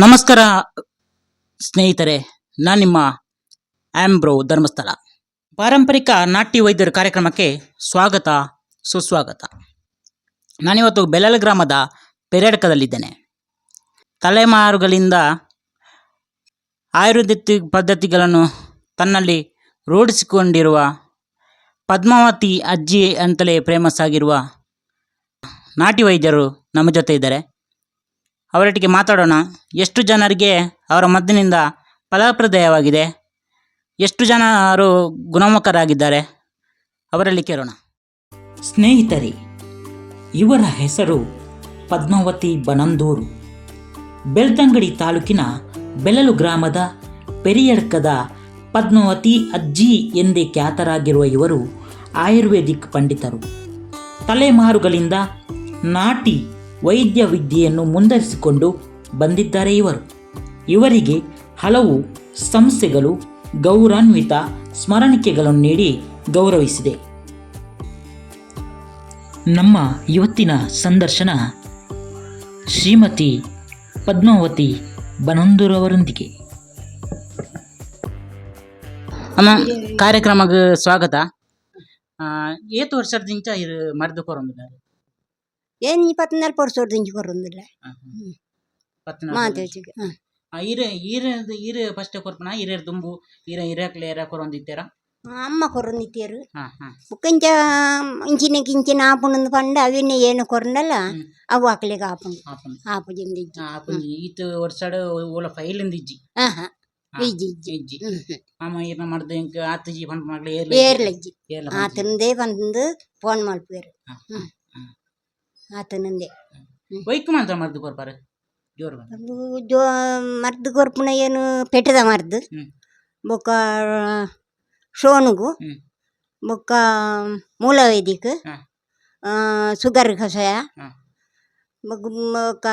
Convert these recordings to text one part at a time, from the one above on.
ನಮಸ್ಕಾರ, ಸ್ನೇಹಿತರೆ. ನಾನು ನಿಮ್ಮ ಆಂಬ್ರೋ ಧರ್ಮಸ್ಥಳ. ಪಾರಂಪರಿಕ ನಾಟ್ಯ ವೈದ್ಯರ ಕಾರ್ಯಕ್ರಮಕ್ಕೆ ಸ್ವಾಗತ, ಸುಸ್ವಾಗತ. ನಾನಿವತ್ತು ಬೆಲಲ್ ಗ್ರಾಮದ ಪೆರೇಡಕದಲ್ಲಿದ್ದೇನೆ ತಲೆಮಾರುಗಳಿಂದ ಆಯುರ್ವೇದಿಕ್ ಪದ್ಧತಿಗಳನ್ನು ತನ್ನಲ್ಲಿ ರೂಢಿಸಿಕೊಂಡಿರುವ ಪದ್ಮಾವತಿ ಅಜ್ಜಿ ಅಂತಲೇ ಫೇಮಸ್ ಆಗಿರುವ ನಾಟಿ ವೈದ್ಯರು ನಮ್ಮ ಜೊತೆ ಇದ್ದಾರೆ. ಅವರೊಟ್ಟಿಗೆ ಮಾತಾಡೋಣ. ಎಷ್ಟು ಜನರಿಗೆ ಅವರ ಮದ್ದಿನಿಂದ ಫಲಪ್ರದಾಯವಾಗಿದೆ. ಎಷ್ಟು ಜನರು ಗುಣಮುಖರಾಗಿದ್ದಾರೆ ಅವರಲ್ಲಿ ಕೇಳೋಣ. ಸ್ನೇಹಿತರೆ, ಇವರ ಹೆಸರು ಪದ್ಮಾವತಿ ಬನಂದೂರು. ಬೆಳ್ತಂಗಡಿ ತಾಲೂಕಿನ ಬೆಲಲು ಗ್ರಾಮದ ಪೆರಿಯಡ್ಕದ ಪದ್ಮಾವತಿ ಅಜ್ಜಿ ಎಂದೇ ಖ್ಯಾತರಾಗಿರುವ ಇವರು ಆಯುರ್ವೇದಿಕ್ ಪಂಡಿತರು. ತಲೆಮಾರುಗಳಿಂದ ನಾಟಿ ವೈದ್ಯ ವಿದ್ಯೆಯನ್ನು ಮುಂದರಿಸಿಕೊಂಡು ಬಂದಿದ್ದಾರೆ ಇವರು. ಇವರಿಗೆ ಹಲವು ಸಂಸ್ಥೆಗಳು ಗೌರವಾನ್ವಿತ ಸ್ಮರಣಿಕೆಗಳನ್ನು ನೀಡಿ ಗೌರವಿಸಿದೆ. ನಮ್ಮ ಇವತ್ತಿನ ಸಂದರ್ಶನ ಶ್ರೀಮತಿ ಪದ್ಮಾವತಿ ಬನಂದೂರವರೊಂದಿಗೆ. ಅಮ್ಮ, ಕಾರ್ಯಕ್ರಮಕ್ಕೆ ಸ್ವಾಗತ. ಏತು ವರ್ಷದಿಂದ ಇದು ಮರ್ದು ಕೊರೊಂದಿದ್ದಾರೆ ಏನ್ ಇಪ್ಪತ್ನಾಲ್ಕು ಪಡ್ಸೋದು ಇಂಚು ಬರೋದಿಲ್ಲ ಮಾತಾಡ್ಸಿಗೆ ಹಾಂ ಈರೆ ಈರೆ ಈರೆ ಫಸ್ಟ್ ಕೊರ್ಪನ ಈರೆ ದುಂಬು ಈರೆ ಇರಕ್ಲೆ ಏರ ಕೊರೊಂದಿತ್ತೇರ ಅಮ್ಮ ಕೊರೊಂದಿತ್ತೇರು ಹಾ ಹಾ ಬುಕ್ಕಂಚ ಇಂಚಿನ ಕಿಂಚಿನ ಆಪುಣಂದು ಪಂಡ ಅವನ್ನ ಏನು ಕೊರಂಡಲ್ಲ ಹ್ಮ್. ಅವು ಹಾಕ್ಲಿಕ್ಕೆ ಆಪುಂಡು ಆಪನ್ ಆಪು ಜಿಂದಿಜ್ಜಿ ಆಪನ್ ಈತ ವರ್ಷಡ ಓಲ ಫೈಲಿಂದ ಇಜ್ಜಿ ಹಾಂ ಹಾಂ ಹಾ, ಇಜ್ಜಿ ಇಜ್ಜಿ ಇಜ್ಜಿ ಹ್ಮ್ ಹ್ಮ್. ಆಮ ಹಾ. ಆತನಂದೇ ವೈಕ್ ಮಾತ್ರ ಮರ್ದು ಕೊರ್ಪಾರ ಜೋರ್ ಬಂದ ಅದು ಜೋ ಮರ್ದು ಕೊರ್ಪುನ ಏನು ಪೆಟ್ಟದ ಮರ್ದು ಹ್ಮ್. ಬೊಕ್ಕ ಶೋನುಗು ಹ್ಮ್. ಬೊಕ್ಕ ಮೂಲವೇದಿಕ್ ಹಾ. ಸುಗರ್ ಕಷಾಯ ಹಾ. ಬೊಕ್ಕ ಬೊಕ್ಕ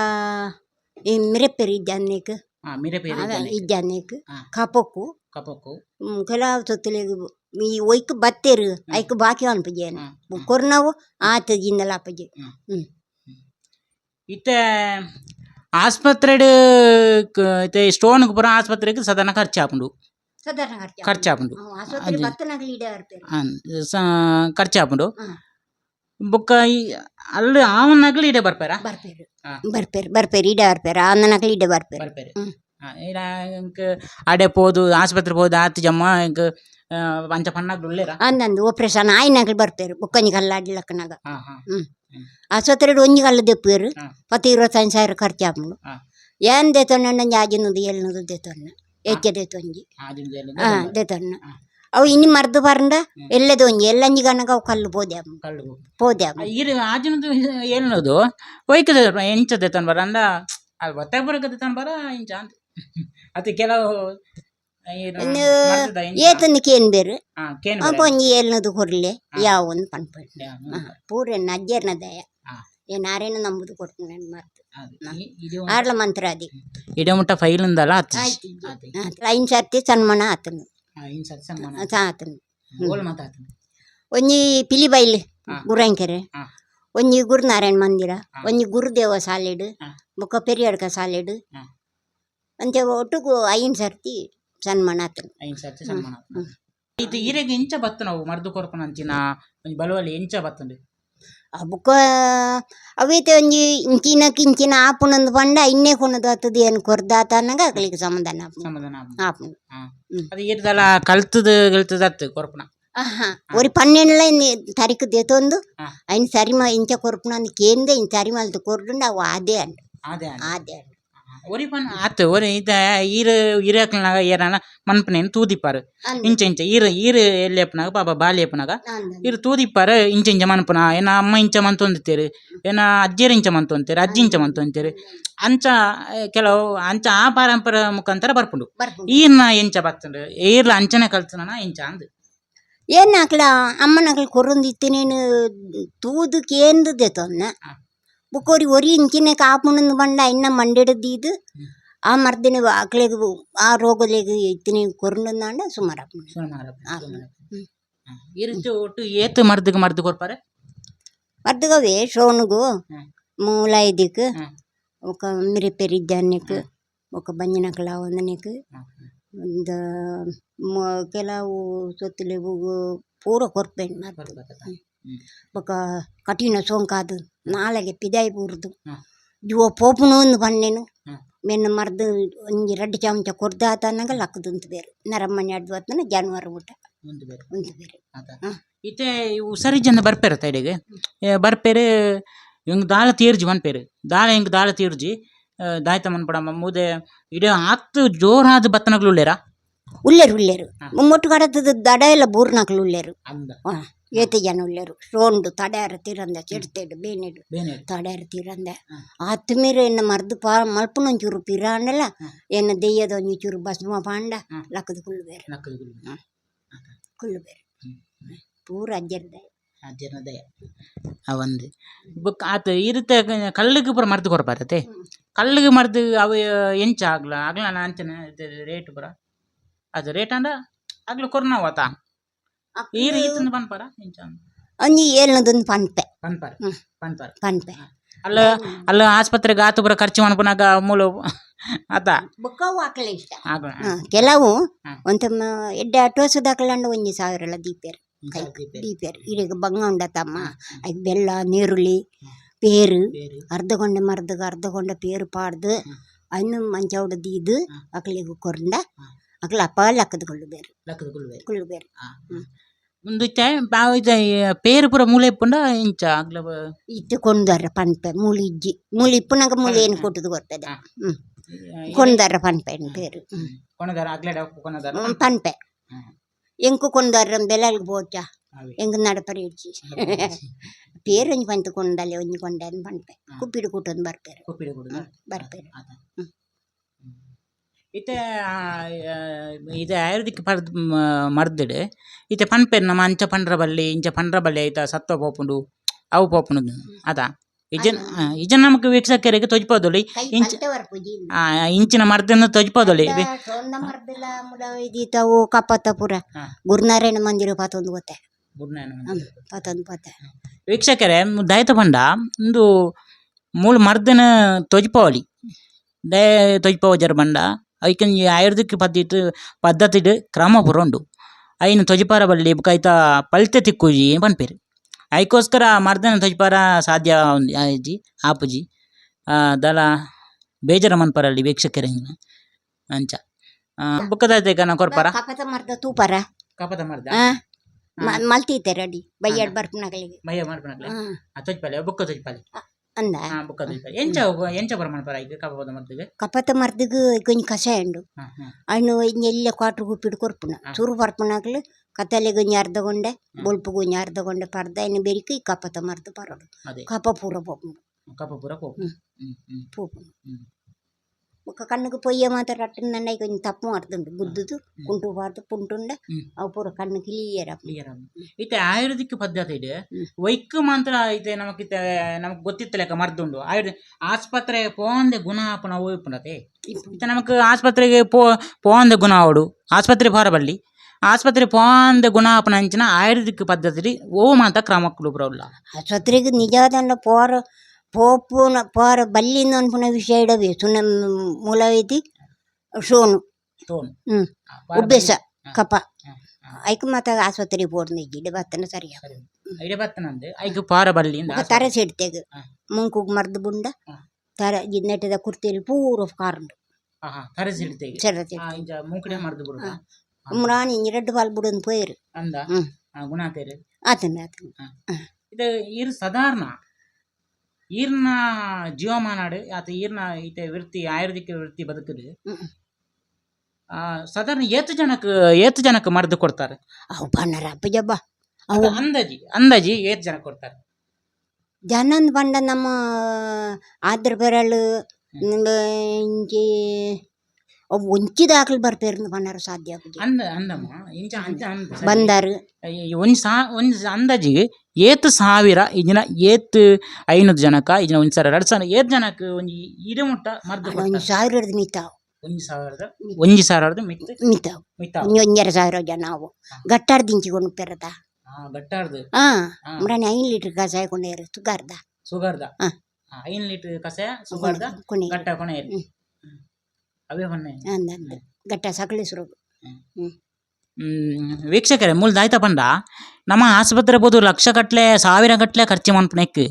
ಈ ಮಿರೆಪ್ಪೆರು ಇದ್ದಾನೇಕ ಹಾ ಮಿರೆ ಪೇರೆ ಇದ್ದಾನೇಕ್ ಹಾ. ಕಪಕ್ಕು ಕಪಕ್ಕು ಕೆಲವು ಸೊತ್ತಲೆಗ್ ಈ ಒಯ್ಕ್ ಬತ್ತೇರು ಐಕ್ ಬಾಕಿ ಅನ್ಪಜೇನು ಹಾ. ಕೊರ್ನವು ಆತಜಿಂದಲ ಅಪ್ಪಜಿ ಇತ್ತೆ ಆಸ್ಪತ್ರೆ ಇತ್ತೆ ಸ್ಟೋನ್ ಪುರ ಆಸ್ಪತ್ರೆಗೆ ಸದನ ಖರ್ಚು ಆಪುಂಡು. ಖರ್ಚು ಆಪುಂಡು. ಬತ್ತನಾಗ್ಲಿ ಇಡೇ ಖರ್ಚು ಆಪುಂಡು. ಬೊಕ್ಕ ಈ ಅಲ್ಲಿ ಆವನ್ನಾಗಲಿ ಇಡೆ ಬರ್ಪಾರ? ಬರ್ಪೇರು. ಬರ್ಪೇರು ಬರ್ಪೇರು ಬರ್ಪೇರ. ಬರ್ಪೇರು. ಆನನಾಗ್ಲಿ ಇಡೇ ಬರ್ಪೇರು ಇಂಕ ಅಡೆ ಪೋದು ಆಸ್ಪತ್ರೆ ಪೋದು ಆತು ಜಮ್ಮ ಪಂಚ ಪಣ್ಣಾಗ್ಲು ಉಳ್ಳೇರ ಅಂದಂದು ಆಪರೇಷನ್ ಆಯ್ನಾಗ್ಲಿ ಬರ್ಪೇರು ಬುಕ್ಕಂಜಿ ಕಲ್ಲಾಡ್ಲಕ್ಕನಾಗ ಹಾ ಹಾ. ಆಸ್ಪತ್ರೆ ಒಂಜಿ ಕಲ್ಲು ದೆಪ್ಪೇರು. ಪತ್ತು ಇರುವತ್ತೈದು ಸಾವಿರ ಖರ್ಚು ಆಪುಂಡು ಹಾ. ಏನ್ ದೇತೊನ್ನ ನಂಜಿ ಆಜಿನದು ಎಲ್ನದು ದೇತೊನ್ನ ಏಕೆ ದೇತೊಂಜಿ ಹಾ ದೇತೊನ್ನ. ಅವು ಇನ್ನು ಮರ್ದು ಬರಂಡ ಎಲ್ಲದ ಒಂಜಿ ಎಲ್ಲಂಜಿ ಗನಗ ಅವು ಕಲ್ಲು ಪೋದೆ ಕಲ್ಲು ಆಪುಂಡು. ಇರು ಆಜಿನದು ಒಯ್ಕದ ಎಂಚ ತನ್ ಬರಂದ ಅಲ್ಲಿ ಬರಕದ ತನ್ ಬರ ಇಂಚ ಅಂತ. ಅದು ಕೆಲವು ಇನ್ನು. ಏತಂದು ಕೇನ್ ಬೇರು. ಹಾ, ಕೇನ್ ಅಪ್ಪ ಒಂಜಿ ಎಲ್ನದು ಕೊರ್ಲೆ ಯಾವ ಒಂದು ಹ್ಮ್. ಪೂರ ಅಜ್ಜರ್ನ ದಯ. ಹಾ. ಏ ನಾರೇನು ನಂಬುದು ಕೊಡ್ತೀನಿ ಮರ್ತು. ಆರ್ಲ ಮಂತ್ರ ಅದಿ ಇಡೆ ಮುಟ್ಟ ಫೈಲ್ ಉಂದಲ್ಲ ಐನ್ ಸರ್ತಿ ಸನ್ಮಾನ ಆತನು. ಆತನು. ಒಂಜಿ ಪಿಲಿಬೈಲ್. ಗುರಂಕೆರೆ. ಒಂಜಿ ಗುರುನಾರಾಯಣ ಮಂದಿರ. ಒಂಜಿ ಗುರುದೇವ ಸಾಲೆಡ್. ಬೊಕ್ಕ ಪೆರಿಯಡ್ಕ ಸಾಲೆಡ್. ಅಂತೆ ಒಟ್ಟುಗು ಐನ್ ಸರ್ತಿ ಇದು ಬತ್ತ ನಾವು ಮರ್ದು ಕೊರ್ಪನ ಅಂಚಿನ ಒಂಜಿ ಬತ್ತಂಡು ಅವೈತೆ ಒಂಜಿ ಇಂಚಿನ ಕಿಂಚಿನ ಆಪುನಂದು ಪಂಡ ಇನ್ನೇ ಕೊನದು ಆತದ ಏನು ಕೊರ್ದಾತ ಅನ್ನಗ ಅಕ್ಲಿಗೆ ಸಮಾಧಾನ ಆಪುಂಡು. ಸಮಾಧಾನ ಆಪುಂಡು. ಆಪುಂಡು ಹಾ. ಅದು ಕಲ್ತದ ಗಿಲ್ತದ ಅತ್ತು ಕೊರ್ಪನ. ಆಹಾ ಒರಿ ಪನ್ನೆಂಡ್ಲ ತರಿಕು ದೇತೊಂದು ಹಾ. ಐನ್ ಸರಿಮ ಇಂಚ ಕೊರ್ಪುನಂದು ಕೇಂದ ಇನ್ ಸರಿಮಲ್ದು ಕೊರ್ಡುಂಡು ಅವು ಆದೆ ಅಂಡು ಅದೇ. ಆದೆ ಅಂಡು ಒರಿ ಪನ್ ಆತು ಒರಿ ಇದ ಈರು ಈರಕ್ಲನಾಗ ಏರನ ಮನ್ಪನೇನು ತೂದಿಪ್ಪಾರು ಅಂದು. ಇಂಚ ಇಂಚ ಈರು ಈರು ಎಲ್ಲೆಪ್ಪನಾಗ ಪಾಪ ಬಾಲಿ ಎಪ್ಪನಾಗ ಅಂದು. ಇರು ತೂದಿಪ್ಪಾರ ಇಂಚ ಇಂಚ ಮನ್ಪನ ಏನ ಅಮ್ಮ ಇಂಚ ಮಂತೊಂದಿತ್ತೇರು ಏನ ಅಜ್ಜಿಯರ ಇಂಚ ಮಂತೊಂತೇರು ಅಜ್ಜಿ ಇಂಚ ಮಂತೊಂತೇರು ಅಂಚ ಆ, ಕೆಲವು ಅಂಚ ಆ ಪಾರಂಪರ ಮುಖಾಂತರ ಬರ್ಪುಂಡು ಬರ್ಪುಂಡು. ಈರ್ನ ಎಂಚ ಬರ್ತಂಡು ಈರ್ಲ ಅಂಚನೆ ಕಲ್ತನ ಎಂಚ ಅಂದ್ ಏನ್ ಆಕ್ಲ ಅಮ್ಮನಕ್ಲ ಕೊರೊಂದಿತ್ತು ನೀನು ತೂದು ಕೇಂದು ದೇತೊನ್ನ ಬುಕೋರಿ ಒರಿ ಇಂಚಿನ ಕಾಪುಣಂದು ಬಂಡ ಇನ್ನ ಮಂಡಿಡದಿದ್ದು ಆ ಮರ್ದಿನ ಆಕಳಿಗೆ ಆ ರೋಗಲಿಗೆ ಇತ್ತಿನ ಕೊರ್ನಂದಾಂಡ ಸುಮಾರು ಈ ರೀತಿ ಒಟ್ಟು ಏತು ಮರ್ದಿಗೆ ಮರ್ದು ಕೊರ್ಪಾರೆ ಮರ್ದಿಗವೇ ಶೋನುಗು ಮೂಲ ಇದಕ್ಕೆ ఒక మిరిపెరిద్దానికి ఒక బంజనకలా ఉంది నీకు ఇంత ಕೆಲವು ಸೊತ್ತಲೆ ಪೂರ ಕೊರ್ಪೇನು ಮಾಡ್ತಾರೆ ఒక ಕಠಿಣ ಸೋಂಕಾದು ನಾಲಗೆ ಪಿದಾಯಿ ಪೂರ್ದು ಇವ ಜುವ ಪೋಪುನು ಒಂದು ಬಣ್ಣೆನು ಮೆನ್ನು ಮರ್ದು ಒಂಜಿ ರಡ್ಡು ಚಮಚ ಕೊರ್ದಾತನಾಗ ಲಕ್ಕದುಂತು ಬೇರೆ. ನರಮ್ಮನೆ ಅಡ್ದು ಹೊತ್ತನ ಜಾನುವಾರು ಊಟ. ಒಂದು ಬೇರೆ. ಉಂಟು ಬೇರೆ. ಆತ. ಹಾಂ. ಇತ್ತೆ ಇವು ಸರಿ ಜನ ಬರ್ಪೇರ ತೈಡೆಗೆ ಬರ್ಪೇರೆ ಹಿಂಗೆ ದಾಳ ತೀರ್ಜಿ ಮನ್ಪೇರು. ದಾಳ ಹಿಂಗೆ ದಾಳ ತೀರ್ಜಿ. ದಾಯ್ತ ಮನ್ಪಡಮ್ಮ ಮುದೆ ಇಡೀ ಹತ್ತು ಜೋರಾದ ಬತ್ತನಗಳು ಉಳ್ಳೇರ? ಉಳ್ಳೇರು ಉಳ್ಳೇರು. ಹಾಂ. ಮುಟ್ಟು ಕಡತದ ದಡ ಎಲ್ಲ ಬೂರ್ನಾಕ್ಲು ಉಳ್ಳೇರು. ಹಾಂ. ಏತಿ ಜನ ಉಳ್ಳೇರು ಸೋಂಡು ತಡ್ಯಾರ ತೀರಂದ ಚಿಡ್ತೇಡು ಬೇನೆಡು ಬೇನೆ ತಡ್ಯಾರ ತೀರಂದ ಹಾಂ. ಆತು ಮೀರು ಎನ್ನ ಮರ್ದು ಪಾ ಮಲ್ಪನ ಒಂಚೂರು ಪಿರಾಂಡಲ್ಲ ಹಾಂ. ಎನ್ನ ದೆಯ್ಯದ ಒಂಚೂರು ಬಸ್ಮ ಪಾಂಡ ಹಾಂ. ಲಕ್ಕದ ಕುಳ್ಳು ಬೇರೆ ನಕ್ಕದು ಗುಳ್ಳು. ಹಾಂ. ಆತ. ಕುಳ್ಳು ಬೇರೆ ಹ್ಮ್. ಪೂರ ಅಜ್ಜರ್ದೆ ಅಜ್ಜನ ದಯ ಅವಂದು ಬುಕ್ ಆತ ಇರುತ್ತೆ ಕಲ್ಲಿಗೆ ಪುರ ಮರ್ದು ಕೊರಪಾರತೆ ಕಲ್ಲಿಗೆ ಮರ್ದು ಅವು ಎಂಚ ಆಗ್ಲ ಆಗ್ಲ ನಾ ಅಂಚನ ರೇಟ್ ಪುರ ಅದು ರೇಟ್ ಅಂದ ಆಗ್ಲ ಕೊರ್ನಾವ್ ಆತ ಈರು ಈತಂದು ಪನ್ಪಾರ ಎಂಚ ಒಂಜಿ ಏಳ್ನದೊಂದು ಪನ್ಪೆ ಪನ್ಪಾರ. ಪನ್ಪಾರ ಪನ್ಪೆ ಅಲ್ಲ ಅಲ್ಲ ಆಸ್ಪತ್ರೆಗೆ ಆತು ಬರ ಖರ್ಚು ಮನ್ಪನಾಗ ಮೂಲು ಆತ ಬುಕ್ಕವು ಹಾಕಲೆ ಇಷ್ಟ. ಕೆಲವು. ಒಂತ ಎಡ್ಡೆ ಅಟೋಸು ದಾಖಲಾಂಡ ಒಂಜಿ ಸಾವಿರ ದೀಪೇರು. ದೀಪೇರು. ಈಗ ಬಂಗ ಉಂಡತಮ್ಮ ಅದಕ್ಕೆ ಬೆಲ್ಲ ನೀರುಳ್ಳಿ ಪೇರು. ಅರ್ಧಗೊಂಡೆ ಅರ್ಧ ಗೊಂಡೆ ಮರ್ದಗ ಅರ್ಧ ಗೊಂಡೆ ಪೇರು ಪಾಡ್ದು ಅನ್ನು ಮಂಚ ದೀದು ಅಕ್ಲಿಗೆ ಕೊರಂಡ ಅಕ್ಲ ಅಪ್ಪ ಲಕ್ಕದ್ಕೊಳ್ಳು ಬೇರೆ ಲೆಕ್ಕದ ಗುಳ್ಳು ಬೇರೆ ಬೇರು ಬೇರೆ ಮುಂದೈತೆ ಬಾವ ಇದ ಪೇರು ಪುರ ಮೂಲೆ ಇಪ್ಪುಂಡ ಇಂಚ ಆಗ್ಲ ಬ- ಇತ್ತು ಕೊಂಡಾರ ಪನ್ಪೆ ಮೂಲಿ ಇಜ್ಜಿ ಮೂಲಿ ಇಪ್ಪುನಾಗ ಮೂಲಿ ಏನು ಕೊಟ್ಟದು ಗೊತ್ತದೆ ಹಾ. ಹ್ಞೂ ಈ- ಕೊಂಡಾರ ಪನ್ಪೆ ಪೇರು ಹ್ಮ್. ಕೊನದಾರ ಆಗ್ಲೇಡ ಕೊನದಾರ ಹ್ಮ್, ಪನ್ಪೆ ಹ್ಮ್. ಎಂಕು ಕೊಂಡಾರ ಬೆಲೆಗೆ ಬೋಚ ಅವೆ. ಎಂಗ್ ನಡಪರಿ ಇಡ್ಚಿ ಪೇರು ಒಂಜಿ ಪಂತು ಕೊಂಡಲ್ಲಿ ಒಂಜಿ ಕೊಂಡೆ ಅಂತ ಪನ್ಪೆ ಕುಪ್ಪಿಡು ಕೂಟೊಂದು ಬರ್ಪೇರು ಕೊಪ್ಪಿಡಿ ಕೊಡುದ ಬರ್ಪೇರು ಇತ್ತೆ ಇದು ಆಯುರ್ವೇದಿಕ್ ಪರ್ದ್ ಮರ್ದಿಡ್ ಇತ್ತೆ ಪನ್ಪೆರ್ ನಮ ಅಂಚ ಪಂಡ್ರ ಬಲ್ಲಿ ಇಂಚ ಪಂಡ್ರ ಬಲ್ಲಿ ಐತ ಸತ್ವ ಪೋಪುಂಡು ಅವು ಪೋಪುಂಡು ಅದ? ಇಜನ್ ಇಜನ್ ನಮಕ್ ವೀಕ್ಷಕರಿಗೆ ತೊಜ್ಪೋದೊಳಿ ಕೈ ಇಂಚ ಆ, ಇಂಚಿನ ಮರ್ದನ್ನು ಮುಲ ಇದಿತಾವು ಕಪ್ಪತ್ತಪುರ. ಗುರುನಾರಾಯಣ ಮಂದಿರ ಪಾತೊಂದು ಗೊತ್ತೆ ಪಾತೊಂದು ಪಾತೆ. ವೀಕ್ಷಕರೇ ದಯತ ಪಂಡ ಒಂದು ಮೂಲ ಮರ್ದನ ತೊಜ್ಪವಳಿ ದಯ ತೊಜ್ಪವ ಜರ ಬಂಡ ಐಕನ್ ಈ ಆಯುರ್ವೇದಿಕ್ ಪದ್ಧತಿ ಪದ್ಧತಿಡ್ ಕ್ರಮ ಪುರೋಂಡು. ಐನ ತೊಜಿಪಾರ ಬಲ್ಲಿ ಕೈತ ಪಲ್ತೆ ತಿಕ್ಕುಜಿ ಪನ್ಪೇರು. ಐಕೋಸ್ಕರ ಮರ್ದನ ತೊಜಿಪಾರ ಸಾಧ್ಯ ಉಂದ್ ಆಯ್ಜಿ ಆಪುಜಿ ಆ, ದಲ ಬೇಜಾರ ಮನ್ಪರಲ್ಲಿ ವೀಕ್ಷಕರ ಅಂಚ. ಬುಕ್ಕದ ನಾ ಕೊರ್ಪಾರ? ಕಪದ ಮರ್ದ ತೂಪರ. ಕಪದ ಮರ್ದ? ಆ ಮ- ಅಡಿ ರೆಡಿ. ಬೈಯಡ್ ಬರ್ಪನಗಳಿಗೆ ಬೈಯ ಮಾಡ್ಪನಕ್ಲೆ ತೊಜ್ಪಾಲೆ ಬುಕ್ಕ ತೊಜ್ಪಾಲೆ? ಅಂದ. ಹಾ ಬುಕ್ಕ ತೊಜ್ಪಾಲೆ ಎಂಚ ಪ್ರಮಾಣ ಪರ ಕಪತ ಮರ್ದಗ್ ಕಷಾಯ ಉಂಡು. ಹಾ ಹಾ. ಅಣ್ಣು ಎಲ್ಲ ಕ್ವಾಟ್ರ್ ಗುಪ್ಪಿಡು ಕೊರ್ಪುನ. ಬರ್ಪನಾಗ್ಲು ಕತ್ತಲೆ ಗುಂಜ ಅರ್ಧ ಗೊಂಡೆ ಬೊಲ್ಪು ಗೊಂಜಿ ಅರ್ಧ ಗೊಂಡೆ ಪರ್ದ ಇನ್ನು ಬೆರಿಕೆ ಈ ಕಪತ ಮರ್ದು ಅದೇ. ಕಪ ಪೂರ ಪೋಪು ಕಪ ಪೂರ ಪೋಪು ಹ್ಮ್. ಹ್ಮ್ ಹ್ಮ್. ಪೋಪು ಹ್ಮ್. ఒక కన్నుకు పొయ్యే మాత్రం రట్టునండ కొంచెం తప్పు పడుతుండు గుద్దుతూ పుంటు పాడుతూ పుంటుండే ಹ್ಮ್ అవి పూర కన్ను క్లియర్ ಕ್ಲಿಯರ್ ಇತ್ತೆ ಆಯುರ್ವೇದಿಕ್ ಪದ್ಧತಿ ಇದೆ ಹ್ಮ್. ವೈಕ್ ಮಾತ್ರ ಐತೆ ನಮಕಿತ್ತೆ ನಮಕ್ ಗೊತ್ತಿತ್ತ ಲೆಕ್ಕ ಮರ್ದುಂಡು ಆಯುರ್ವೇದ ಆಸ್ಪತ್ರೆ ಪೋಂದೆ ಗುಣ ಆಪುನ ಹೋಯ್ಪುಂಡತೆ ಇತ್ತೆ ನಮಕ್ ಆಸ್ಪತ್ರೆಗೆ ಪೋ ಪೋಂದೆ ಗುಣ ಆವಡು ಆಸ್ಪತ್ರೆ ಬಲ್ಲಿ ಆಸ್ಪತ್ರೆ ಪೋಂದೆ ಗುಣ ಆಪುನ ಅಂಚಿನ ಆಯುರ್ವೇದಿಕ್ ಪದ್ಧತಿ ಓ ಮಾತ ಕ್ರಮಕ್ಕಳು ಬರೋಲ್ಲ ఆసుపత్రికి నిజాదండ పోర ಪೋಪುನ ಪೋರ ಬಲ್ಲಿಂದ ಒಂದು ಪುನ ವಿಷಯ ಇಡವಿ ಸುಣ್ಣ ಮೂಲವೈತಿ ಶೋನು ಶೋನು ಹ್ಞೂ ಉಬ್ಬೇಸ ಕಪ ಐಕ್ ಮಾತ ಆಸ್ಪತ್ರೆಗೆ ಪೋರ್ನ ಇಡ್ಡೆ ಬತ್ತನ ಸರಿಯ ಇಡೆ ಬತ್ತನಂದು ಐಕ್ ಪಾರ ಬಲ್ಲಿಂದ ತರ ಸೆಡ್ತೆಗ ಮುಂಕುಗ್ ಮರ್ದು ಬುಂಡ ತರ ನೆಟ್ಟದ ಕುರ್ತಿಯಲ್ಲಿ ಪೂರ ಕಾರ್ಂಡು ತರ ಸೆಡ್ತೆಗ ಸೆಡ್ತೆಗ ಮುಂಕಡೆ ಮರ್ದು ಬುಡ ಮುರಾಣಿ இரண்டு பால் புடன் போயிரு அந்த குணாத்தேரு ஆத்தன் ஆத்தன் இது இரு சாதாரண ಈರ್ನ ಜೀವಮಾನಾಡು ಆತ ಈರ್ನ ಈತ ವೃತ್ತಿ ಆಯುರ್ವೇದಿಕ ವೃತ್ತಿ ಬದುಕಿದೆ ಸಾಧಾರಣ ಏತು ಜನಕ್ಕೆ ಏತು ಜನಕ್ಕೆ ಮರ್ದು ಕೊಡ್ತಾರೆ. ಅವು ಬಣ್ಣರ ಅಪ್ಪಜ್ಜಬ್ಬ ಅವು ಅಂದಾಜಿ ಅಂದಾಜಿ ಏತು ಜನ ಕೊಡ್ತಾರೆ. ಜನಂದ್ ಬಂಡ ನಮ್ಮ ಆದ್ರ ಬರಲು ಇಂಚಿ ಅವು ಒಂಚಿ ದಾಖಲು ಬರ್ಪೇರು ಬಂದಾರ ಸಾಧ್ಯ ಅಂದ ಅಂದಮ್ಮ ಇಂಚ ಅಂದ ಬಂದಾರು. ಒಂದು ಸಾ ಒಂದು ಏತು ಸಾವಿರ ಇದಿನ ಏತ್ ಐನೂರು ಜನಕ್ಕ ಇದಿನ ಒಂದ್ ಸಾವಿರ ಎರಡು ಸಾವಿರ ಏತ್ ಜನಕ್ಕೆ ಒಂದ್ ಇಡೆ ಮುಟ್ಟ ಮರ್ದು ಒಂದು ಕೊಡ್ತಾರೆ. ಸಾವಿರ ಹಿಡ್ದು ಮಿತಾವು ಒಂದ್ ಸಾವಿರದ ಒಂಜಿ ಸಾವಿರದ ಮಿತ್ ಮಿತಾವು ಮಿತ್ತ ಒಂಜಿ ಒಂಜರ ಸಾವಿರ ಜನ ಅವು. ಗಟ್ಟಾಡ್ ದಿಂಚಿಕೊಂಡು ಪೆರದ. ಗಟ್ಟಾಡ್ದು ಹಾ ಹಾ. ಮರని ಐದು ಲೀಟರ್ ಕಸಾಯ ಕೊಂಡೇರು ತುಗಾರ್ದ ಸುಗರ್ದ ಹಾ. ಐನ್ ಲೀಟರ್ ಕಸ ಸುಗರ್ದ ಕೊನೆ ಗಟ್ಟ ಕೊನೆ ಹ್ಮ್. ಅವೇ ಹೊನ್ನೆ. ಅಂದ ಅಂದ. ಗಟ್ಟ ಸಕಲೇಶ್ವರ ಹ್ಮ್, ವೀಕ್ಷಕರೇ ಮೂಲ ದಾಯ್ತ ಪಂಡ ನಮ್ಮ ಆಸ್ಪತ್ರೆ ಬೋದು ಲಕ್ಷ ಗಟ್ಲೆ ಸಾವಿರ ಗಟ್ಲೆ ಖರ್ಚು ಮನ್ಪನೆಕ್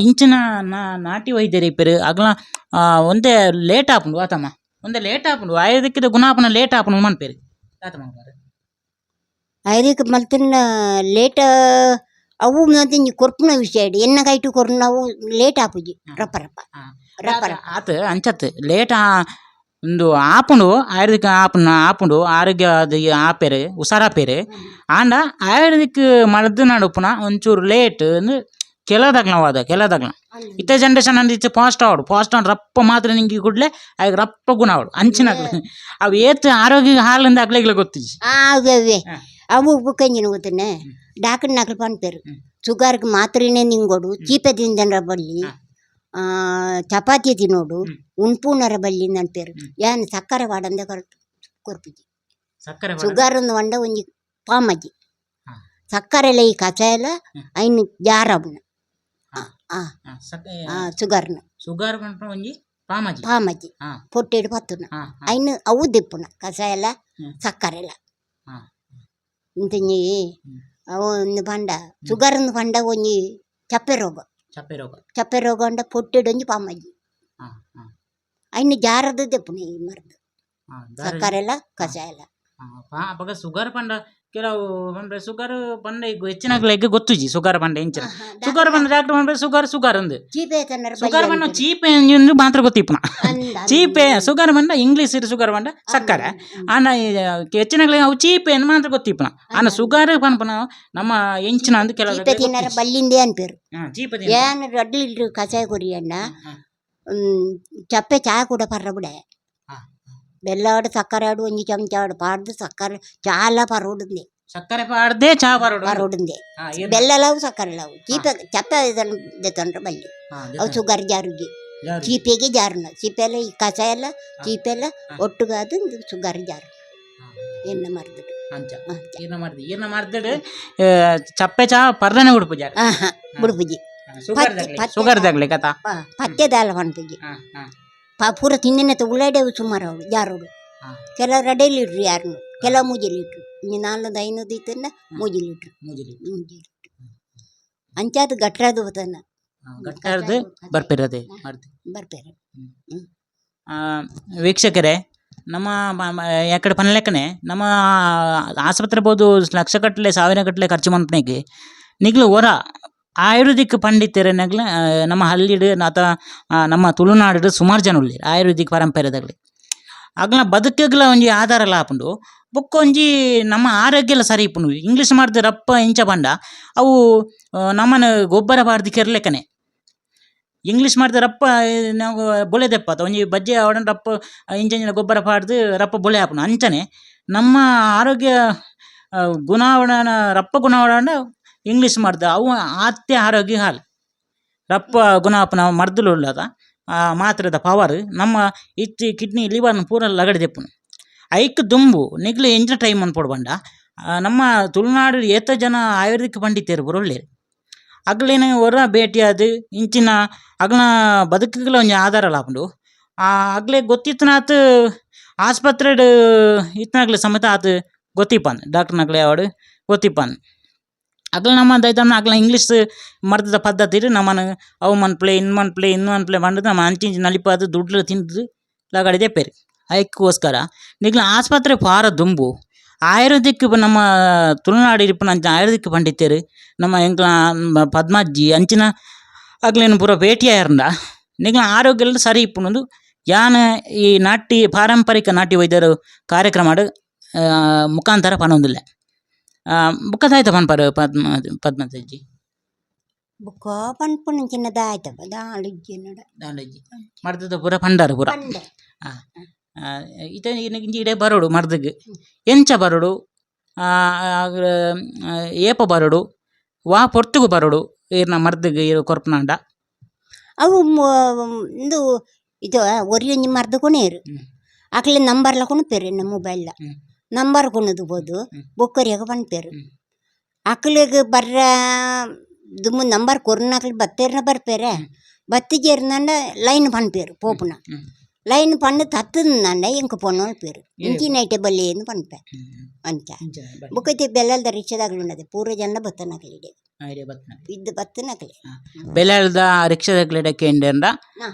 ಇಂಚಿನ ನಾ- ನಾಟಿ ವೈದ್ಯರು ಇಪ್ಪರು ಅಗ್ಲ ಆ, ಒಂದೇ ಲೇಟ್ ಆಪುಂಡು ಆತಮ್ಮ ಒಂದೇ ಲೇಟ್ ಆಪುಂಡು ಆಯುರ್ವೇದಿಕ್ಕಿದ ಗುಣ ಆಪುನ ಲೇಟ್ ಆಪುಂಡು ಮನ್ಪೇರು ಆತ ಮನ್ಪಾರು ಐದಕ್ಕೆ ಮಲ್ತಿನ ಲೇಟ್ ಅವು ಮತ್ತೆ ಕೊರ್ಪುನ ವಿಷಯ ಎನ್ನ ಕೈಟು ಕೊರ್ನ ನಾವು ಲೇಟ್ ಆಪುಜಿ ರಪ್ಪ ರಪ್ಪ ರಪ್ಪ ರಪ್ಪ ಆತ ಅಂಚತ್ ಲೇಟ್ ಒಂದು ಆಪುಂಡು ಆಯುರ್ವೇದಿಕ್ ಆಪುನ ಆಪುಂಡು ಆರೋಗ್ಯ ಅದು ಆಪೇರು ಉಸಾರಾಪೇರು ಆಂಡ ಆಯುರ್ವೇದಿಕ್ ಮಲ್ದು ನಡುಪುನ ಒಂಚೂರು ಲೇಟ್ ಕೆಲದಗ್ಲವಾದ ಕೆಲದಗ್ಲ ಇತ್ತೆ ಜನರೇಷನ್ ಅಂದ್ರೆ ಇತ್ತೆ ಫಾಸ್ಟ್ ಆವಡು ಫಾಸ್ಟ್ ಆಡ್ ರಪ್ಪ ಮಾತ್ರ ನಿಂಗೆ ಕುಡ್ಲೆ ಆಗ ರಪ್ಪ ಗುಣ ಆವಡು ಅಂಚಿನಗ್ಲ ಅವು ಏತ್ ಆರೋಗ್ಯ ಹಾಲಿಂದ ಅಗ್ಲೆಗ್ಲ ಗೊತ್ತಿಜಿ ಆ, ಅವೇ ಅವೇ ಹಾ. ಅವು ಬುಕ್ಕಂಜಿನ ಗೊತ್ತನೆ ಡಾಕ್ಟರ್ ನಕಲ್ ಪನ್ಪೇರು ಶುಗರ್ಗೆ ಮಾತ್ರೆನೇ ನಿಂಗೋಡು ಚೀಪೆ ತಿಂದನರ ಚಪಾತಿ ತಿನ್ನೋಡು. ಉಣ್ಪೂನರ ಬಳ್ಳಿ ನನ್ಪೇರು ಹ್ಮ್. ಯಾನ್ ಸಕ್ಕರೆ ವಾಡಂದೆ ಕೊರ್ಪುಜಿ ಸಕ್ಕರೆ. ಶುಗರ್ ಒಂದು ಒಂಡ ಒಂಜಿ ಪಾಮಜಿ ಹಾ. ಸಕ್ಕರೆಲ್ಲ ಈ ಕಷಾಯಲ ಐನ್ ಐನು ಜಾರಬ್ನ ಶುಗರ್ನ ಶುಗರ್ ಒಂಜಿ ಪಾಮಜಿ ಪಾಮಜಿ ಪೊಟ್ಟೆಡು ಪತ್ತುನ. ಐನು ಅವು ದಿಪ್ಪುನ ಕಷಾಯಲ ಎಲ್ಲ ಸಕ್ಕರೆಲ ಹಾ. ಇಂತಿ. ಅವು ಒಂದು ಪಂಡ ಶುಗರ್ ಒಂದು ಪಂಡ ಒಂಜಿ ಚಪ್ಪೆ ರೋಗ. ಚಪ್ಪೆ ರೋಗ ಚಪ್ಪೆ ರೋಗ ಅಂಡ ಪೊಟ್ಟೆಡೊಂಜಿ ಪಾಮಜ್ಜಿ ಹಾ ಹಾ ಐನು ಜಾರದ ದಿಪ್ಪುನ ಈ ಮರ್ದು ಹಾ, ದಾರಿ- ಸಕ್ಕರೆಲ ಕಷಾಯಲ ಹಾ, ಪಾ- ಅಪಗ ಶುಗರ್ ಪಂಡ ಕೆಲವು ಪಂಡ ಶುಗರ್ ಪಂಡ ಈಗ ಹೆಚ್ಚಿನಾಗ್ಲೆಗ್ ಗೊತ್ತುಜಿ ಶುಗರ್ ಪಂಡ ಇಂಚಿನ ಶುಗರ್ ಪಂಡ ಡಾಕ್ಟರ್ ಪಂಡ ಶುಗರ್ ಶುಗರ್ ಅಂದು. ಚೀಪೆ ತನ್ನರ ಶುಗರ್ ಪಂಡ ಚೀಪೆ ಎಂಜುಂದು ಮಾತ್ರ ಗೊತ್ತಿಪ್ಪನ ಚೀಪೆ ಶುಗರ್ ಪಂಡ ಇಂಗ್ಲೀಷ್ ಇರು ಶುಗರ್ ಪಂಡ ಸಕ್ಕರೆ. ಆನ ಹೆಚ್ಚಿನಾಗ್ಲೆ ಅವು ಚೀಪೆ ಎಂದು ಮಾತ್ರ ಗೊತ್ತಿಪ್ಪನ ಆನ ಶುಗರ್ ಪನ್ಪನ ನಮ್ಮ ಎಂಚಿನ ಅಂದು ಕೆಲವು ಚೀಪೆ ತಿನ್ನರ ಬಲ್ಲಿಂದೆ ಅನ್ಪೇರು ಚೀಪೆ ಏನ್ ರಡ್ಲಿಲ್ರು ಕಷಾಯ ಕೊರಿಯಣ್ಣ ಚಪ್ಪೆ ಚಾ ಕೂಡ ಪರ್ರಬುಡೆ ಬೆಲ್ಲಾಡು ಸಕ್ಕರೆ ಆಡು ಒಂಜಿ ಚಮಚ ಆಡು ಪಾಡ್ದು ಸಕ್ಕರೆ ಚಾಲ ಪರೋಡುಂದೆ ಸಕ್ಕರೆ ಪಾಡ್ದೆ ಚಾ ಬರೋಡು ಪರೋಡುಂದೆ ಹಾ, ಏನ್- ಬೆಲ್ಲಲಾವು ಸಕ್ಕರೆಲಾವು ಚೀಪೆ ಚಪ್ಪೆ ದೆತ್ತೊಂಡ್ರೆ ಬಲ್ಲಿ ಹಾ, ಅವು ಶುಗರ್ ಜಾರುಗಿ ಜಾರು. ಚೀಪೆಗೆ ಜಾರುನ ಚೀಪೆಲ್ಲ ಈ ಕಷಾಯ ಎಲ್ಲ ಚೀಪೆಲ್ಲ ಹಾ. ಒಟ್ಟುಗಾದು ಶುಗರ್ ಜಾರು ಹಾ, ಎಣ್ಣೆ ಮರ್ದು ಅಂಚ ಹಾ. ಈರ್ನ ಮಾಡ್ದು ಈರ್ನ ಮಾಡ್ದಡು ಚಪ್ಪೆ ಪಾ ಪೂರ ತಿಂದಿನ ಉಳ್ಳಾಡೆ ಸುಮಾರು ಅವಳು ಯಾರು ಹಾ. ಕೆಲವು ರಡೆಯಲ್ಲಿ ಇಟ್ರು ಯಾರನ್ನು ಕೆಲವು ಮೂಜಿಲಿ ಇಟ್ರು ಇನ್ನು ನಾಲ್ನದು ಇತ್ತನ್ನ ಮೂಜಿಲಿ ಮೂಜಿಲಿಟ್ರು. ಮುಜಿಲಿ ಮೂಜಿಲಿ ಇಟ್ರು ಅಂಚಾದ ಗಟ್ರದು ಬರ್ಪಿರದೆ ಮಾಡ್ದು ಬರ್ಪೇರೆ ಆ, ವೀಕ್ಷಕರೇ ನಮ್ಮ ಯಾಕಡೆ ಪನ್ಲೆಕ್ಕನೆ ನಮ್ಮ ಆಸ್ಪತ್ರೆ ಬೋದು ಲಕ್ಷ ಗಟ್ಟಲೆ ಸಾವಿರ ಗಟ್ಟಲೆ ಖರ್ಚು ಮನ್ಪನೆಗೆ ನಿಗ್ಲು ಹೊರ ಆಯುರ್ವೇದಿಕ್ ಪಂಡಿತರೆ ನಗ್ಲ ನಮ್ಮ ಹಳ್ಳಿಡು ಅಥವಾ ನಮ್ಮ ತುಳುನಾಡು ಸುಮಾರು ಜನ ಉಳ್ಳಿ ಆಯುರ್ವೇದಿಕ್ ಪರಂಪರೆದಾಗಲಿ. ಅಗ್ಲ ಬದುಕಗ್ಲ ಒಂಜಿ ಆಧಾರ ಲಾಪುಂಡು. ಬೊಕ್ಕ ಒಂಜಿ ನಮ್ಮ ಆರೋಗ್ಯ ಎಲ್ಲ ಸರಿ ಇಪ್ಪುಂಡು. ಇಂಗ್ಲೀಷ್ ಮಾಡಿದ ರಪ್ಪ ಇಂಚ ಪಂಡ ಅವು ನಮ್ಮನ್ನು ನಮ್ಮನ ಗೊಬ್ಬರ ಬಾರ್ದು ಕೆರ್ಲೆಕ್ಕನೆ ಇಂಗ್ಲೀಷ್ ಮಾಡಿದ ರಪ್ಪ ನಾವು ಬೊಳೆ ಒಂಜಿ ಬಜ್ಜೆ ಅವಡನ್ ರಪ್ಪ ಇಂಚ ಗೊಬ್ಬರ ಪಾಡ್ದು ರಪ್ಪ ಬೊಳೆ ಹಾಪುನು ಅಂಚನೆ ನಮ್ಮ ಆರೋಗ್ಯ ಗುಣಾವಣ ರಪ್ಪ ಗುಣಾವಣ ಇಂಗ್ಲೀಷ್ ಮರ್ದ ಅವು ಆತ್ಯ ಆರೋಗ್ಯ ಹಾಲ್. ರಪ್ಪ ಗುಣಾಪನ ಮರ್ದುಲು ಉಳ್ಳದ ಮಾತ್ರದ ಪವರ್ ನಮ್ಮ ಇಚ್ಚಿ ಕಿಡ್ನಿ ಲಿವರ್ನ ಪೂರ ಲಗಡೆ ದೆಪ್ಪುನು. ಐಕ್ ದುಂಬು, ನಿಗ್ಲು ಎಂಜಿನ ಟೈಮ್ ಅನ್ಪೊಡು ಬಂಡ ನಮ್ಮ ತುಳುನಾಡು ಏತ ಜನ ಆಯುರ್ವೇದಿಕ್ ಪಂಡಿತರು ಬರೊಳ್ಳೇರು ಅಗ್ಲಿನ ಹೊರ ಭೇಟಿಯಾದ ಇಂಚಿನ ಅಗ್ನ ಬದುಕಿಗಳ ಒಂದು ಆಧಾರ ಆ ಅಗ್ಲೆ ಗೊತ್ತಿತ್ತನಾತ್ ಆಸ್ಪತ್ರೆ ಇತ್ತನಾಗ್ಲೆ ಸಮೇತ ಆತ್ ಗೊತ್ತಿಪ್ಪನ್. ಡಾಕ್ಟರ್ ನಗ್ಲೆ ಅವಡು ಗೊತ್ತಿಪ್ಪನ್. ಅಗ್ಲ ನಮ್ಮ ಐತಮ್ಮ ಅಗ್ಲ ಇಂಗ್ಲೀಷ್ ಮರ್ದದ ಪದ್ಧತಿ ನಮ್ಮನ ಅವು ಮನ್ಪ್ಲೆ ಇನ್ ಮನ್ಪ್ಲೆ ಇನ್ನು ಮನ್ಪ್ಲೆ ಮಾಡಿದ್ರೆ ನಮ್ಮ ಅಂಚಿಂಚಿ ನಲಿಪಾದು ದುಡ್ಲು ತಿಂದು ಲಗಾಡಿದೆ ಪೇರಿ. ಅದಕ್ಕೋಸ್ಕರ ನಿಗ್ಲ ಆಸ್ಪತ್ರೆ ಪಾರ ದುಂಬು. ಆಯುರ್ವೇದಿಕ್ ನಮ್ಮ ತುಳುನಾಡು ಇರಿಪುನ ಅಂಚ ಆಯುರ್ವೇದಿಕ್ ಪಂಡಿತರು ನಮ್ಮ ಎಂಕ್ಲ ಪದ್ಮಾಜಿ ಅಂಚಿನ ಅಗ್ಲೇನು ಪೂರ ಭೇಟಿಯಾಯರ್ಂಡ ನಿಗ್ಲ ಆರೋಗ್ಯ ಸರಿ ಇಪ್ಪುನೊಂದು ಯಾನ ಈ ನಾಟಿ ಪಾರಂಪರಿಕ ನಾಟಿ ವೈದ್ಯರು ಕಾರ್ಯಕ್ರಮ ಮುಖಾಂತರ ಪನೊಂದಿಲ್ಲ. ಬುಕ್ಕದಾಯ್ತ ಪನ್ಪರು ಪದ್ಮ ಪದ್ಮತಜ್ಜಿ ಬುಕ್ಕ ಪಣ್ಪುಣ ಚಿನ್ನ ದಾಯ್ತ ದಾಳಜ್ಜಿ ನಡ. ದಾಂಡಜ್ಜಿ ಮರ್ದದ ಪೂರ ಪಂಡಾರ ಪೂರ. ಇತ ಇಂಜಿಡೆ ಬರೋಡು ಮರ್ದಗ್. ಎಂಚ ಬರೋಡು ಏಪ ಬರೋಡು ವಾ ಪೊರ್ತುಗು ಬರೋಡು ಇರ್ನ ಮರ್ದಗ್ ಇರು ಕೊರ್ಪನಾಂಡ. ಅವು ಇದು ಇಂದು ಒರಿಯೊಂಜಿ ಮರ್ದು ಇರು ಆಕಲೆ ನಂಬರ್ ನಂಬರ್ಲ ನಮ್ಮ ಮೊಬೈಲ್ಲ ಹ್ಮ್. ನಂಬರ್ ಕೊಣದು ಬೋದು ಹ್ಮ್. ಬೊಕ್ಕರಿಯಾಗ ಪನ್ಪೇರು ಹ್ಮ್. ಅಕ್ಲೆಗ್ ಬರ್ರ ದುಮ್ಮು ನಂಬರ್ ಕೊರ್ನಾಕ್ಲೆ ಬತ್ತೇರ್ನ ಬರ್ಪೇರೆ ಹ್ಮ್. ಬತ್ತಿಜೇರ್ನಂಡ ಲೈನ್ ಪನ್ಪೇರು ಪೋಪುನ ಹ್ಮ್. ಲೈನ್ ಪಣ್ಣು ತತ್ತದಂಡ ಎಂಕ ಪೊಣ್ಣೋಳ ಪೇರು ಇಂಚಿ ನೈಟೆ ಬಲ್ಲೇನು ಪನ್ಪೆ ಅಂಚ ಬುಕ್ಕೈತೆ ಬೆಲ್ಲಲ್ದ ರಿಕ್ಷಾದಾಗ್ಲು ఉన్నది ಪೂರ ಜನ ಬತ್ತನಕಲಿ ಐಡಿಯಾ ಬರ್ತನೆ ಇದ್ದು ಬತ್ತನಕಲಿ ಬೆಲೆಲ್ದ ರಿಕ್ಷಾದ ಇಡಕ್ಕೆ ಇಂಡ ಹಾ.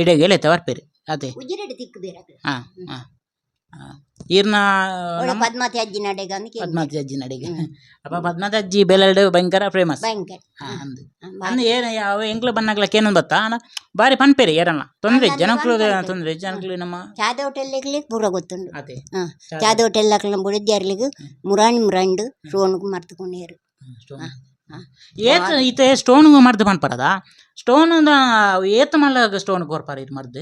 ಇಡೆಗೆ ಲೆತ್ತ ಬರ್ಪೇರಿ ಅದೇ ಉಜಿರೆಡ್ ತಿಕ್ಕು ಬೇರೆ ಹಾ ಹಾ ಈರ್ನ ಪದ್ಮಾವತಿ ಅಜ್ಜಿ ನಡೆಗ. ಪದ್ಮಾವತಿ ಅಜ್ಜಿ ನಡಿಗೆ. ಅಪ್ಪ ಪದ್ಮಾವತಿ ಅಜ್ಜಿ ಬೆಲೆಲ್ಡು ಭಯಂಕರ ಫೇಮಸ್ ಅಂದು. ಏನ ಯಾವ ಎಂಕ್ಲು ಬನ್ನಗ್ಲಕ್ಕೆ ಏನೊಂದು ಬತ್ತಾ ಬಾರಿ ಪನ್ಪೇರಿ ಏರಲ್ಲ ತೊಂದ್ರೆ ಪನ್ಪೇರಿ. ತೊಂದ್ರೆ ಜನಕ್ಲು ನಮ್ಮ ಚಾದ ಹೋಟೆಲ್ಗೆ ಪೂರ ಗೊತ್ತುಂಡು ಅದೇ. ಚಾದ. ಹೋಟೆಲ್ ಹಾಕಲ ಬುಡಿದ್ಯಾರ್ಲಿಗೆ ಮುರಾಣಿ ಮುರಾಂಡು ಶೋನ್ಕು ಮರ್ತುಕೊಂಡೇರು. ಏತ್ ಈತ ಸ್ಟೋನ್ ಮರ್ದು ಪನ್ಪರದ ಸ್ಟೋನ್ ಏತ್ ಮಲ್ಲ ಸ್ಟೋನ್ ಕೊರ್ಪಾರ ಇದು ಮರ್ದು?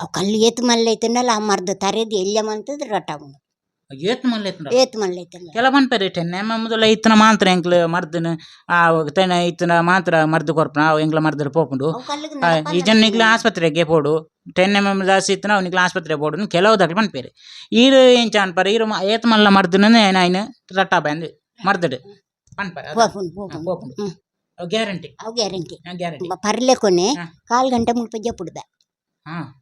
ಅವು ಕಲ್ಲು ಏತ್ ಮಲ್ಲ ಐತನಲ್ಲ ಆ ಮರ್ದ ತರೆದು ಎಲ್ಲ ಮಂತದ್ ರಟಾವು ಏತ್ ಮಲ್ಲ ಏತ್ ಮಲ್ಲೆ ಐತಲ್ಲ ಕೆಲ ಪನ್ಪೇರಿ ಟೆನ್ನೆ ಮೊದಲ ಇತ್ತನ ಮಾತ್ರ ಎಂಕ್ಲು ಮರ್ದನ ಆ ತೆನ ಇತ್ತನ ಮಾತ್ರ ಮರ್ದು ಕೊರ್ಪನ ಅವು ಎಂಕ್ಲ ಮರ್ದ್ರ ಪೋಪುಂಡು. ಅವು ಕಲ್ಲಿಗೆ ಆ, ಈ ಜನ್ನಿಗ್ಲ ಆಸ್ಪತ್ರೆಗೆ ಪೋಡು. ಟೆನ್ ಎಂ ಎಂ ಜಾಸ್ತಿ ಇತ್ತನ ಅವನಿಗೆ ಆಸ್ಪತ್ರೆ ಪೋಡು. ಕೆಲವು ದಗ್ಲು ಪನ್ಪೇರಿ ಈರು ಏನ್ ಚಾನ್ಪಾರ ಈರು ಮ- ಏತ್ ಮಲ್ಲ ಮರ್ದನ ನಾಯಿನ ರಟ್ಟ ಬಂದು ಮರ್ದಡು ಪನ್ಪಾರ ಪೋಪುಂಡು ಪೋಪುಂಡು. ಪೋಪುಂಡು. ಹ್ಮ್. ಗ್ಯಾರಂಟಿ. ಅವು ಗ್ಯಾರಂಟಿ. ಗ್ಯಾರಂಟಿ. ಪರ್ಲೆ ಕೊನೆ ಹಾ. ಕಾಲು ಗಂಟೆ ಮುಲ್ಪ ಜಪ್ಪುಡ್ದ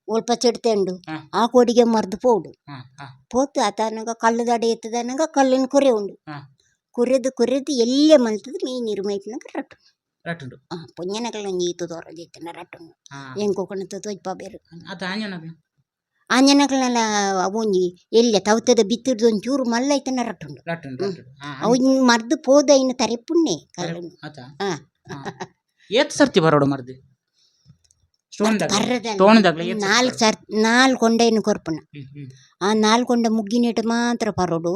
ఒల్ప చెడుతెండు ಆ కొడిగే మరదు పోడు పోతు ಪೋತು కళ్ళు దడ ఎత్తుదనగా కళ్ళని కొరే ఉండు కొర్రెదు కొర్రెదు ఎల్లే మలుతుంది మీ నిరుమైపునకు రట్టు ರಟ್ಟುಂಡು. ಪುಣ್ಯನಗಳು ಈತು ದೋರ ಜೈತನ ರಟ್ಟುಂಡು. ಹೆಂಗ್ ಕೊಕೊಂಡ ತೊಯ್ಪ ಬೇರು. ಅದು ಆಂಜನಗಳು ಆಂಜನಗಳನ್ನೆಲ್ಲ ಅವೊಂಜಿ ಎಲ್ಲ ತವತದ ಬಿತ್ತಿಡ್ದು ಮಲ್ಲ ಐತನ ರಟ್ಟುಂಡು. ರಟ್ಟುಂಡು ಅವು ಪೋದ ಏತ್ ಸರ್ತಿ ಬರೋಡು ನಾಲ್ಕು ಸರ್ ನಾಲ್ಕು ಕೊಂಡೆಯನ್ನು ಕೊರ್ಪುನ ಆ ನಾಲ್ಕು ಕೊಂಡೆ ಮುಗ್ಗಿನಿಟ್ಟು ಮಾತ್ರ ಪರೋಡು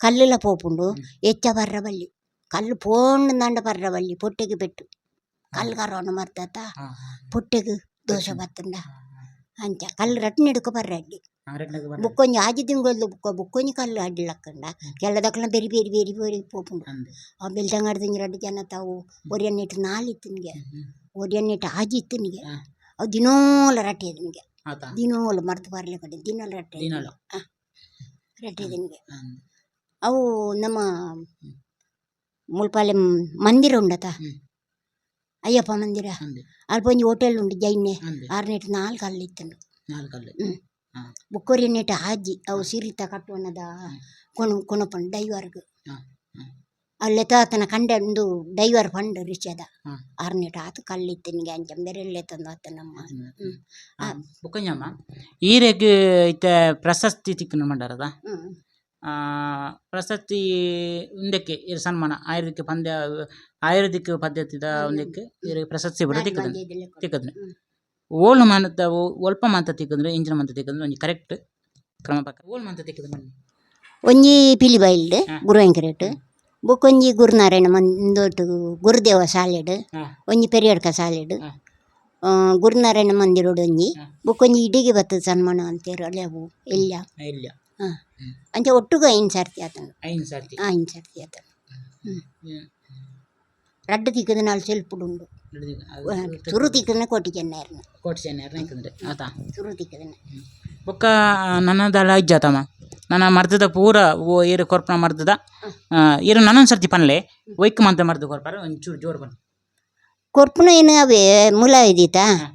ಕಲ್ಲೆಲ್ಲ ಪೋಪುಂಡು ಎಚ್ಚ ಬರ್ರ ಬಲ್ಲಿ ಕಲ್ಲು ಪೋಂಡು ದಂಡ ಬರ್ರ ಬಲ್ಲಿ ಪೊಟ್ಟೆಗೆ ಬೆಟ್ಟು ಕಲ್ಲು ಕರೋಣ ಮರ್ತತ ಪೊಟ್ಟೆಗೆ ದೋಷ ಬತ್ತಂಡ ಅಂಚ ಕಲ್ಲು ರಟ್ನ ಹಿಡ್ಕೊ ಬರ್ರ ಅಡ್ಡಿ ಬುಕ್ಕೊಂಜಿ ಆಜಿ ತಿಂಗಳದ್ದು ಬುಕ್ಕ ಬುಕ್ಕೊಂಜಿ ಕಲ್ಲು ಅಡ್ಡಿಲಕ್ಕಂಡ ಕೆಲದಕ್ಕಲ್ಲ ಬೇರೆ ಬೇರೆ ಬೇರೆ ಬೇರೆ ಪೋಪುಂಡು ಆ ಬೆಲ್ದಂಗಡ್ದಿಂಗ್ ರಡ್ಡು ಜನ ತಾವು ಒರಿಯನ್ನಿಟ್ಟು ನಾಲಿತ್ತಿನ್ಗೆ ಒರಿಯನ್ನಿಟ್ಟು ಆಜಿ ಇತ್ತಿನ್ಗೆ ಅವು ದಿನೋಲ ರಟ್ಟಿ ಇದೆ ನಿಮಗೆ. ಆತಾ ಮರ್ತು ಬರಲಿ ಕಡೆ ದಿನೋಲ್ಲ ರಟ್ಟಿ ಆ, ರಟ್ಟಿ ಇದೆ ನಿಮಗೆ. ಅವು ನಮ್ಮ ಮುಲ್ಪಾಲೆ ಮಂದಿರ ಉಂಡತ ಅಯ್ಯಪ್ಪ ಮಂದಿರ. ಅಲ್ಲಿ ಅಲ್ಪ ಒಂಜಿ ಹೋಟೆಲ್ ಉಂಡು ಜೈನೆ ಆರು ಆರ್ನೆಟ್ ನಾಲ್ಕು ಅಲ್ಲಿ ಇತ್ತು ಬುಕ್ಕೋರಿ ನೆಟ್ಟು ಹಾಜಿ ಅವು ಸೀರಿತ ಕಟ್ಟುವನದ ಕೊಣ ಕೊನಪಂಡು ದೈವಾರ್ಗು. ಹಾ. ಹಾ ತಾತನ ಕಂಡೆ ಒಂದು ಡೈವರ್ ಫಂಡ್ ರಿಚದ. ಆರ್ನೆಟ್ ಆತು ಕಲ್ಲಿತ್ತನಿಗೆ ಅಂಚ ಬೆರೆಲ್ಲೇ ತಂದು ಆತ ನಮ್ಮ. ಈ ಬುಕ್ಕಂಜಮ್ಮ ಈರೆಗ್ ಇತ್ತೆ ಪ್ರಶಸ್ತಿ ತಿಕ್ಕನ ಮಾಡಾರದ? ಆ, ಪ್ರಶಸ್ತಿ ಒಂದಕ್ಕೆ ಇರು ಸನ್ಮಾನ ಆಯುರ್ವೇದಿಕ ಪಂದ್ಯ ಆಯುರ್ವೇದಿಕ ಪದ್ಧತಿದ ಒಂದಕ್ಕೆ ಇವ್ರಿಗೆ ಪ್ರಶಸ್ತಿ ಬಿಡ ತಿಕ್ಕದ. ತಿಕ್ಕದ್ರೆ ಹ್ಮ್. ಓಲ್ಡ್ ಮಂತ ಒಲ್ಪ ಮಂತ ತಿಕ್ಕಂದ್ರೆ ಇಂಜಿನ ಮಂತ ತಿಕ್ಕಂದ್ರೆ ಒಂಜಿ ಕರೆಕ್ಟ್ ಕ್ರಮ ಪ್ರಕಾರ. ಓಲ್ಡ್ ಮಂತ ತಿಕ್ಕದ ಬನ್ನಿ. ಒಂಜಿ ಪಿಲಿ ಬೈಲ್ಡ್ ಗುರುವೆಂಕರೇಟ್. ಬೊಕ್ಕೊಂಜಿ ಗುರುನಾರಾಯಣ ಮಂದೋಟು ಗುರುದೇವ ಶಾಲೆಡ್ ಹಾ. ಒಂಜಿ ಪೆರಿಯಡ್ಕ ಸಾಲೆಡ್ ಗುರುನಾರಾಯಣ ಮಂದಿರೋಡು ಒಂಜಿ. ಬೊಕ್ಕೊಂಜಿ ಇಡಿಗೆ ಬತ್ತದ ಸನ್ಮಾನ ಅಂತೇರು ಅಲ್ಲೇ ಅವು ಇಲ್ಲ ಹಾಂ. ಅಂಚೆ ಒಟ್ಟುಗು ಐನ್ ಸರ್ತಿ ಆತನು ಐನ್ ಸರ್ತಿ. ಐನ್ ಸರ್ತಿ ಆತನು ರಡ್ಡು ತಿಕ್ಕದ ನಾಲ್ ಸೆಲ್ಪುಡುಂಡು. ಸುರು ತಿಕ್ಕದ. ಕೋಟಿ ಚೆನ್ನೈರ್ನ ಕೋಟಿ ಚೆನ್ನೈರ್ನ ಸುರು ತಿಕ್ಕದನೆ ಬೊಕ್ಕ ನನ್ನದಲ್ಲ ಇಜ್ಜಾತಮ್ಮ ನನ್ನ ಮರ್ದದ ಪೂರ ಓ ಏರು ಕೊರ್ಪನ ಮರ್ದದ. ಏರು ನನ್ನೊಂದು ಸರ್ತಿ ಪನ್ಲೆ. ವೈಕ್ ಮಂತ ಮರ್ದು ಕೊರ್ಪಾರ ಒಂಚೂರು ಜೋರು ಬನ್ ಕೊರ್ಪುನ ಏನು ಅವೇ? ಮುಲ ಇದ್ದೀತ ಹಾ.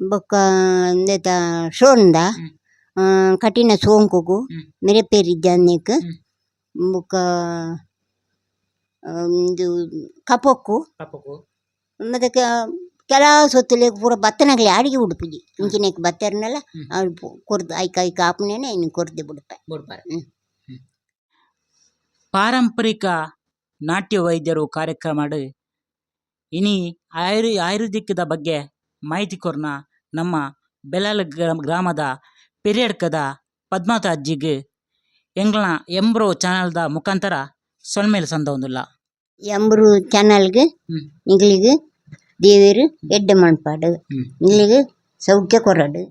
ಬೊಕ್ಕ ಇಂದೆತ ಶೋಂದ ಕಠಿಣ ಸೋಂಕುಗು ಹ್ಮ್. ಬೊಕ್ಕ ಇದು ಕಪೊಕ್ಕು. ಪಾಪಕು ಮತ್ತೆ ಕೆಲ ಸೊತ್ತುಲೆ ಪೂರ ಬತ್ತನಗಲಿ ಅಡಿಗೆ ಉಡುಪಿಜಿ ಇಂಚಿನಕ್ಕೆ ಬತ್ತರ್ನಲ್ಲ ಹ್ಮ್. ಅವ್ಳು ಕೊರ್ದು ಐಕ ಐಕ ಆಪನೇನೆ ಇನ್ನು ಕೊರ್ದೆ ಬಿಡುತ್ತೆ ಬೋಡ್ಪಾರ ಹ್ಮ್. ಪಾರಂಪರಿಕ ನಾಟ್ಯ ವೈದ್ಯರು ಕಾರ್ಯಕ್ರಮ ಇನಿ ಆಯುರ್ ಆಯುರ್ವೇದಿಕದ ಬಗ್ಗೆ ಮಾಹಿತಿ ಕೊರ್ನ ನಮ್ಮ ಬೆಲಾಲ ಗ್ರಾಮ ಗ್ರಾಮದ ಪೆರಿಯಡ್ಕದ ಪದ್ಮಾವತ ಅಜ್ಜಿಗೆ ಎಂಗ್ಲ ಎಂಬ್ರೋ ಚಾನಲ್ದ ಮುಖಾಂತರ ಸೊಲ್ಮೇಲೆ ಸಂದವೊಂದುಲ್ಲ ಎಂಬರು ಚಾನಲ್ಗೆ ಹ್ಮ್. ದೇವೇರು ಎಡ್ಡೆ ಮನ್ಪಡ್. ನಿಗ್ಲಿಗೆ ಸೌಖ್ಯ ಕೊರಡು